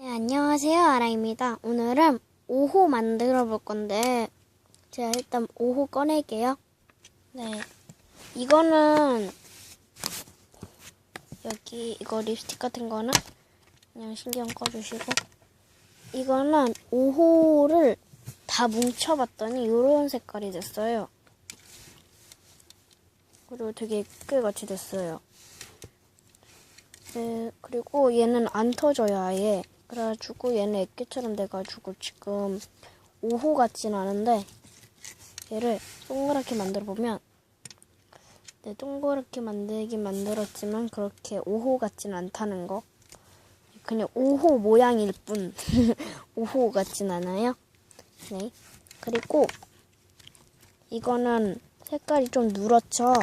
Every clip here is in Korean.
네, 안녕하세요. 아라입니다. 오늘은 5호 만들어 볼 건데, 제가 일단 5호 꺼낼게요. 네. 이거는, 여기, 이거 립스틱 같은 거는 그냥 신경 꺼주시고, 이거는 5호를 다 뭉쳐봤더니 이런 색깔이 됐어요. 그리고 되게 예쁘같이 됐어요. 네, 그리고 얘는 안 터져요, 아예. 그래가지고 얘는 애기처럼 돼가지고 지금 5호 같진 않은데 얘를 동그랗게 만들어 보면 네, 동그랗게 만들긴 만들었지만 그렇게 5호 같진 않다는 거. 그냥 5호 모양일 뿐 5호 같진 않아요. 네. 그리고 이거는 색깔이 좀 누렇죠.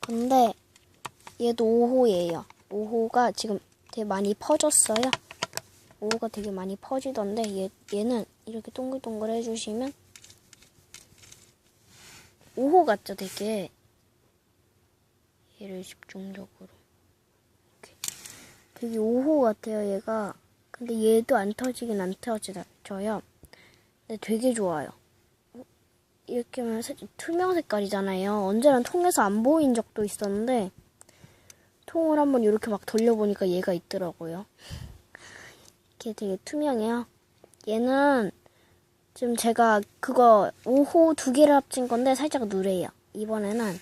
근데 얘도 5호예요. 5호가 지금 되게 많이 퍼졌어요. 5호가 되게 많이 퍼지던데 얘, 얘는 이렇게 동글동글 해주시면 5호 같죠 되게? 얘를 집중적으로 이렇게. 되게 5호 같아요 얘가. 근데 얘도 안 터지긴 안 터져요. 근데 되게 좋아요. 어? 이렇게 하면 투명 색깔이잖아요. 언제나 통에서 안 보인 적도 있었는데 통을 한번 이렇게 막 돌려보니까 얘가 있더라고요. 이게 되게 투명해요. 얘는 지금 제가 그거 5호 두 개를 합친 건데 살짝 누래요. 이번에는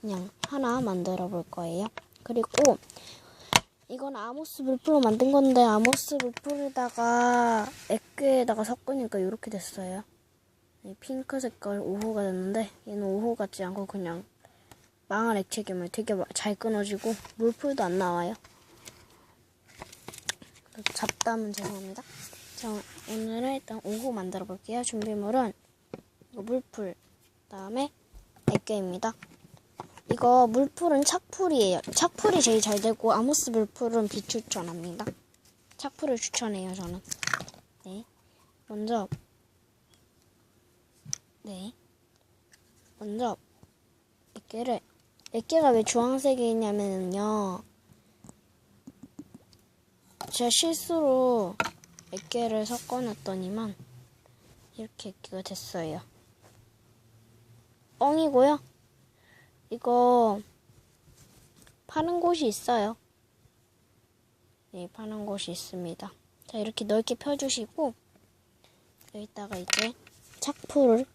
그냥 하나 만들어 볼 거예요. 그리고 이건 아모스 물풀로 만든 건데 아모스 물풀에다가 액괴에다가 섞으니까 이렇게 됐어요. 핑크 색깔 5호가 됐는데 얘는 5호 같지 않고 그냥 망한 액체괴물 되게 잘 끊어지고 물풀도 안 나와요. 잡담은 죄송합니다. 자, 오늘은 일단 5호 만들어 볼게요. 준비물은 물풀, 그다음에 액괴입니다. 이거 물풀은 착풀이에요. 착풀이 제일 잘 되고 아모스 물풀은 비추천합니다. 착풀을 추천해요, 저는. 네. 먼저 네. 먼저 액괴를 액괴가 왜 주황색이 있냐면요. 제가 실수로 액괴를 섞어놨더니만 이렇게 액괴가 됐어요. 뻥이고요. 이거 파는 곳이 있어요. 네, 파는 곳이 있습니다. 자, 이렇게 넓게 펴주시고 여기다가 이제 착풀을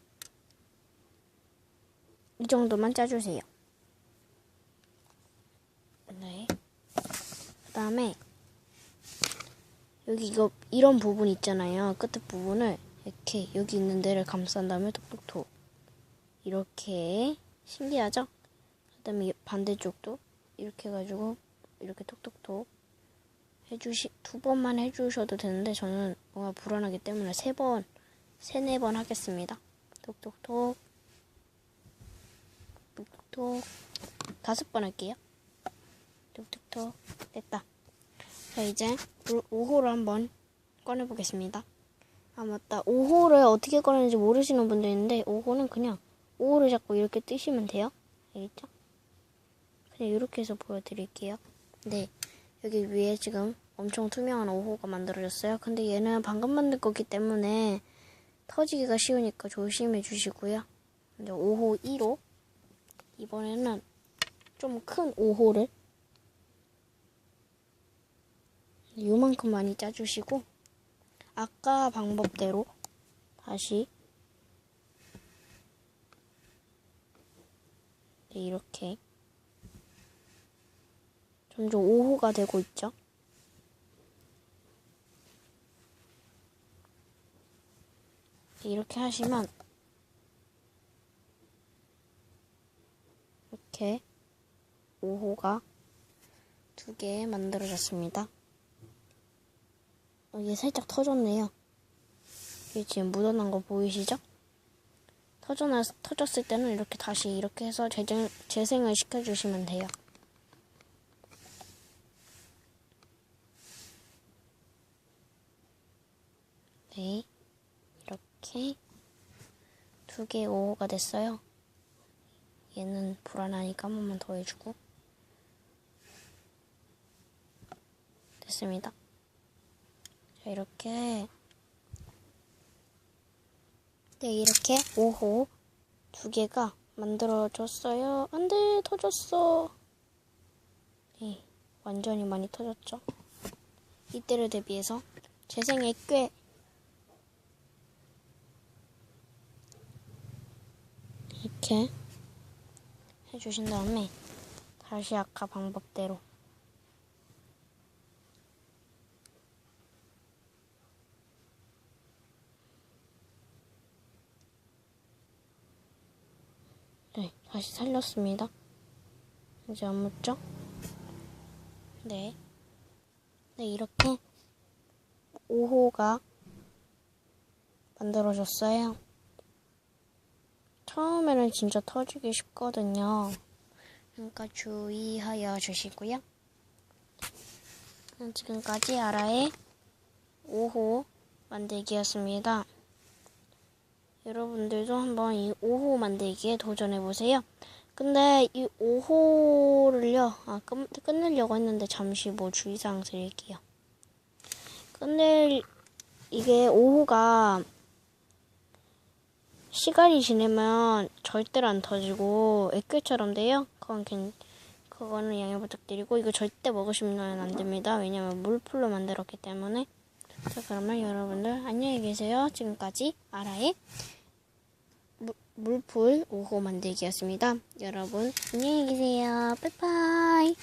이 정도만 짜주세요. 네. 그 다음에 여기 이거 이런 부분 있잖아요. 끝에 부분을 이렇게 여기 있는 데를 감싼 다음에 톡톡톡 이렇게 신기하죠? 그 다음에 반대쪽도 이렇게 해가지고 이렇게 톡톡톡 해주시 두 번만 해주셔도 되는데 저는 뭔가 불안하기 때문에 세 번, 세네 번 하겠습니다. 톡톡톡 톡톡 다섯 번 할게요. 톡톡톡 됐다. 자 이제 5호를 한번 꺼내보겠습니다. 아 맞다. 5호를 어떻게 꺼내는지 모르시는 분도 있는데 5호는 그냥 5호를 잡고 이렇게 뜨시면 돼요. 알겠죠? 그냥 이렇게 해서 보여드릴게요. 네. 여기 위에 지금 엄청 투명한 5호가 만들어졌어요. 근데 얘는 방금 만든 거기 때문에 터지기가 쉬우니까 조심해 주시고요. 이제 5호 1호 이번에는 좀 큰 5호를 요만큼 많이 짜주시고 아까 방법대로 다시 네, 이렇게 점점 5호가 되고 있죠. 네, 이렇게 하시면 이렇게 5호가 두 개 만들어졌습니다. 이게 살짝 터졌네요. 이게 지금 묻어난 거 보이시죠? 터져나, 터졌을 때는 이렇게 다시 이렇게 해서 재생, 재생을 시켜주시면 돼요. 네. 이렇게 두 개 5호가 됐어요. 얘는 불안하니까 한 번만 더 해주고. 있습니다. 자, 이렇게. 네, 이렇게 5호 두 개가 만들어졌어요. 안 돼, 터졌어. 네, 완전히 많이 터졌죠. 이때를 대비해서 재생에 꽤 이렇게 해주신 다음에 다시 아까 방법대로 네, 다시 살렸습니다. 이제 안 묻죠? 네. 네, 이렇게 5호가 만들어졌어요. 처음에는 진짜 터지기 쉽거든요. 그러니까 주의하여 주시고요. 지금까지 아라의 5호 만들기였습니다. 여러분들도 한번 이 5호 만들기에 도전해보세요. 근데 이 5호를요, 아, 끝, 끝내려고 했는데 잠시 뭐 주의사항 드릴게요. 끝낼, 이게 5호가 시간이 지나면 절대로 안 터지고 액괴처럼 돼요. 그건 괜, 그거는 양해 부탁드리고 이거 절대 먹으시면 안 됩니다. 왜냐면 물풀로 만들었기 때문에. 자 그러면 여러분들 안녕히 계세요. 지금까지 아라의 물, 물풀 5호 만들기였습니다. 여러분 안녕히 계세요. 빠이빠이.